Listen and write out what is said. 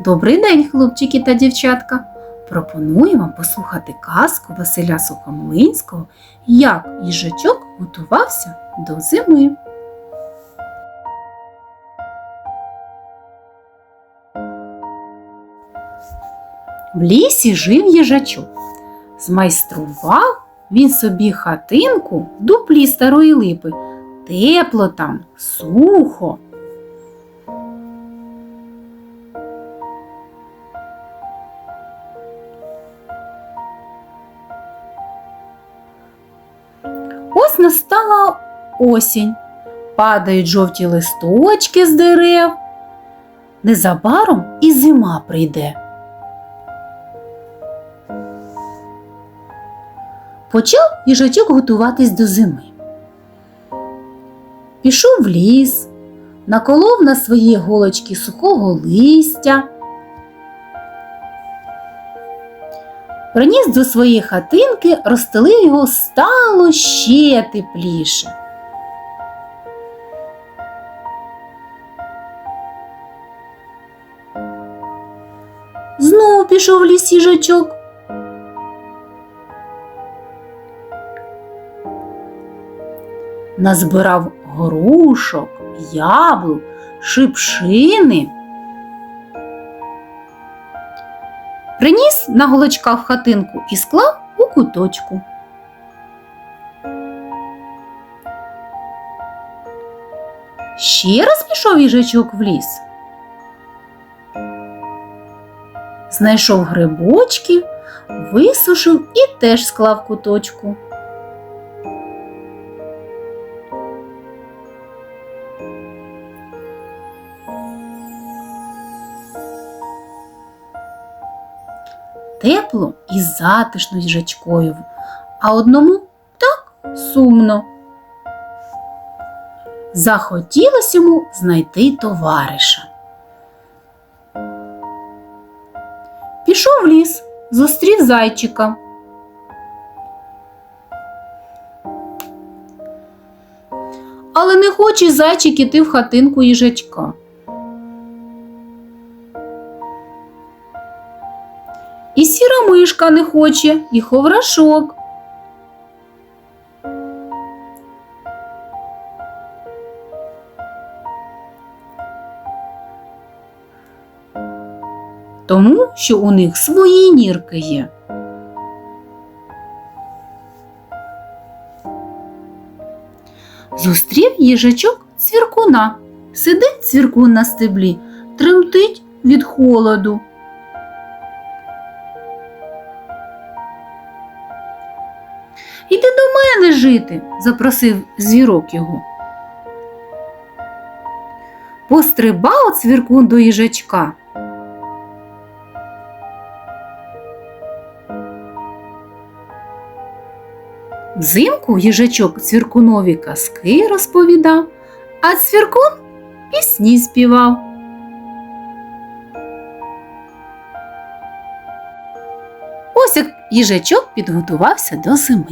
Добрий день, хлопчики та дівчатка! Пропоную вам послухати казку Василя Сухомлинського, як їжачок готувався до зими. В лісі жив їжачок. Змайстрував він собі хатинку в дуплі старої липи. Тепло там, сухо. Настала осінь. Падають жовті листочки з дерев. Незабаром і зима прийде. Почав їжачок готуватись до зими. Пішов в ліс, наколов на свої голочки сухого листя, приніс до своєї хатинки, розстелив його, стало ще тепліше. Знову пішов в ліс їжачок. Назбирав грушок, яблук, шипшини. Приніс на голочках в хатинку і склав у куточку. Ще раз пішов їжачок в ліс. Знайшов грибочки, висушив і теж склав куточку. Тепло і затишно їжачкою, а одному так сумно. Захотілося йому знайти товариша. Пішов в ліс, зустрів зайчика. Але не хоче зайчик іти в хатинку їжачка. І сіра мишка не хоче, і ховрашок. Тому що у них свої нірки є. Зустрів їжачок цвіркуна. Сидить цвіркун на стеблі, тремтить від холоду. Іди до мене жити, запросив звірок його. Пострибав цвіркун до їжачка. Взимку їжачок цвіркунові казки розповідав, а цвіркун пісні співав. Як їжачок підготувався до зими.